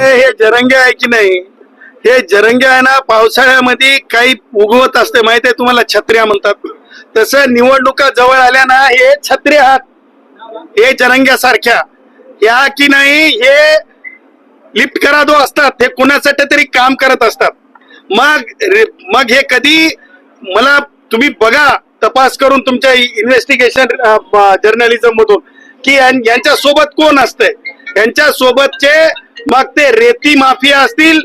हे जरंगे आहे की नाही? हे जरंगे आहे ना पावसाळ्यामध्ये काही उगवत असते माहीत आहे तुम्हाला? छत्र्या म्हणतात. तसं निवडणुका जवळ आल्या ना हे छत्र्या आहात. हे जरंग्यासारख्या. या की नाही हे लिफ्ट करा दो असतात. हे कुणासाठी तरी काम करत असतात. मग रे- मग हे कधी मला तुम्ही बघा तपास करून तुमच्या इन्व्हेस्टिगेशन जर्नलिझम मधून. की यांच्या सोबत कोण असतंय? यांच्या सोबतचे मग ते रेती माफिया असतील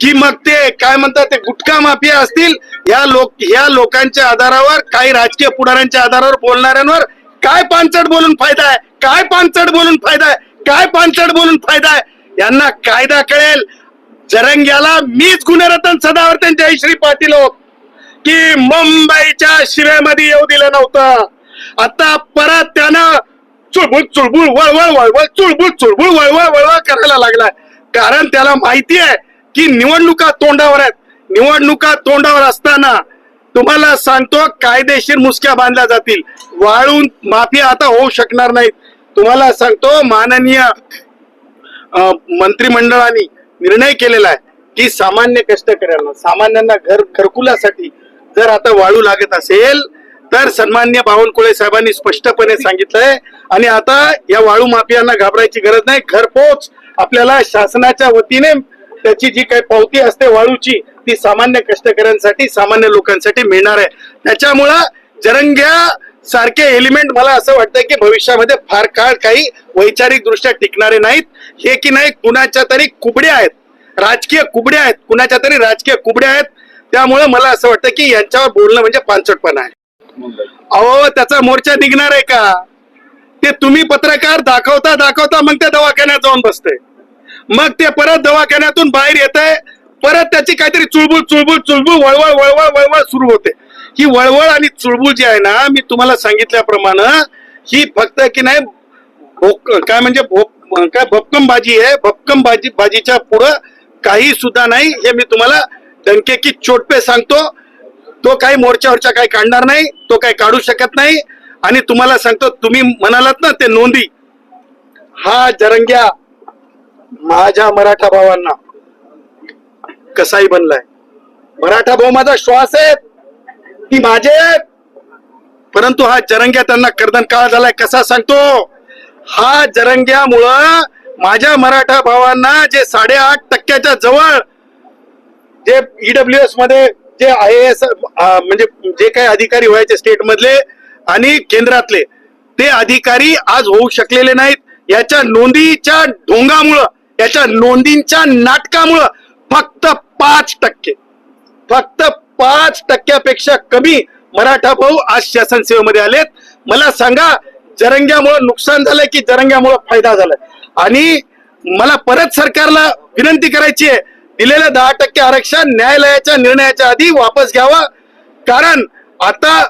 की मग ते काय म्हणतात ते गुटखा माफिया असतील या लोक या लोकांच्या आधारावर काही राजकीय पुढाऱ्यांच्या आधारावर बोलणाऱ्यांवर काय पानचड बोलून फायदा आहे? काय पानचड बोलून फायदा आहे? काय पानचड बोलून फायदा आहे? यांना कायदा कळेल. जरंग्याला मीच गुणरत्न सदावर्तन जयश्री पाटील आहोत की मुंबईच्या शिवेमध्ये येऊ दिलं नव्हतं. आता परत त्यानं चुळबुळ चुळबुळ वळवळ वळवळ चुळबुळ चुळबुळ वळवळ वळवळ करायला लागलाय. कारण त्याला माहिती आहे की निवडणुका तोंडावर आहेत. निवडणुका तोंडावर असताना तुम्हाला सांगतो कायदेशीर मुसक्या बांधल्या जातील. वाळून माफिया आता होऊ शकणार नाहीत. तुम्हाला सांगतो माननीय मंत्रिमंडळाने निर्णय केलेला आहे की सामान्य कष्टकऱ्यांना सामान्यांना घर घरकुलासाठी जर आता वाळू लागत असेल तर सन्मान्य बावनकुळे साहेबांनी स्पष्टपणे सांगितलंय. आणि आता या वाळू माफियांना घाबरायची गरज नाही. घरपोच आपल्याला शासनाच्या वतीने त्याची जी काही पावती असते वाळूची ती सामान्य कष्टकऱ्यांसाठी सामान्य लोकांसाठी मिळणार आहे. त्याच्यामुळं जरंग्या सारखे एलिमेंट मला असं वाटतं की भविष्यामध्ये फार काळ काही वैचारिक दृष्ट्या टिकणारे नाहीत. हे की नाही कुणाच्या तरी कुबड्या आहेत. राजकीय कुबड्या आहेत. कुणाच्या तरी राजकीय कुबड्या आहेत. त्यामुळे मला असं वाटतं की यांच्यावर बोलणं म्हणजे पानचटपणा आहे. अहो त्याचा मोर्चा निघणार आहे का? ते तुम्ही पत्रकार दाखवता दाखवता मग ते दवाखान्यात जाऊन बसते मग ते परत दवाखान्यातून बाहेर येत आहे परत त्याची काहीतरी चुळबुळ चुळबुळ चुळबुळ वळवळ वळवळ वळवळ सुरू होते. ही वळवळ आणि चुळबुळ जी आहे ना मी तुम्हाला सांगितल्याप्रमाणे ही फक्त की नाही भोक काय म्हणजे भोक काय भक्कम भाजी आहे. भक्कम भाजी भाजीच्या पुढं काही सुद्धा नाही. हे मी तुम्हाला डंके की चोटपे सांगतो. तो काही मोर्चावरच्या काही काढणार नाही तो काही काढू शकत नाही. आणि तुम्हाला सांगतो तुम्ही म्हणालात ना ते नोंदी. हा जरंग्या माझ्या मराठा भावांना कसाही बनलाय? मराठा भाऊ माझा श्वास आहे ती माझे आहेत. परंतु हा जरंग्या त्यांना कर्दन काळ झालाय कसा सांगतो? हा जरंग्यामुळं माझ्या मराठा भावांना जे साडेआठ टक्क्याच्या जवळ जे ईडब्ल्यू एसमध्ये जे आय एस म्हणजे जे काही अधिकारी व्हायचे स्टेटमधले आणि केंद्रातले ते अधिकारी आज होऊ शकलेले नाहीत. याच्या नोंदीच्या ढोंगामुळं याच्या नोंदींच्या नाटकामुळं फक्त पाच टक्के फक्त पाच टक्क्यापेक्षा कमी मराठा भाऊ आज शासन सेवेमध्ये आलेत. मला सांगा जरंग्यामुळं नुकसान झालंय की जरंग्यामुळं फायदा झालाय? आणि मला परत सरकारला विनंती करायची आहे दिलेलं दहा टक्के आरक्षण न्यायालयाच्या निर्णयाच्या आधी वापस घ्यावा. कारण आता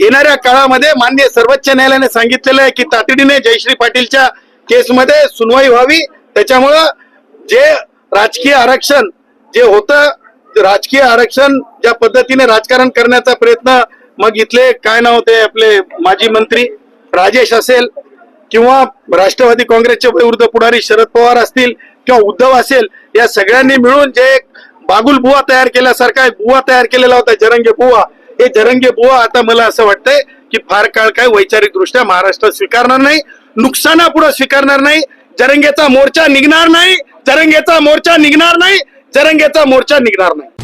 येणाऱ्या काळामध्ये मान्य सर्वोच्च न्यायालयाने सांगितलेलं आहे की तातडीने जयश्री पाटीलच्या केसमध्ये सुनवाई व्हावी. त्याच्यामुळं जे राजकीय आरक्षण जे होतं राजकीय आरक्षण ज्या पद्धतीने राजकारण करण्याचा प्रयत्न मग इथले काय नाव ते आपले माजी मंत्री राजेश असेल किंवा राष्ट्रवादी काँग्रेसचे विरुद्ध पुढारी शरद पवार असतील किंवा उद्धव असेल या सगळ्यांनी मिळून जे एक बागुल बुवा तयार केल्यासारखा एक बुवा तयार केलेला होता जरंगे बुवा. हे जरंगे बुवा आता मला असं वाटतंय की फार काळ काय वैचारिक दृष्ट्या महाराष्ट्र स्वीकारणार नाही नुकसानापुढे स्वीकारणार नाही जरंगेचा मोर्चा निघणार नाही जरंगेचा मोर्चा निघणार नाही जरंगेचा मोर्चा निघणार नाही.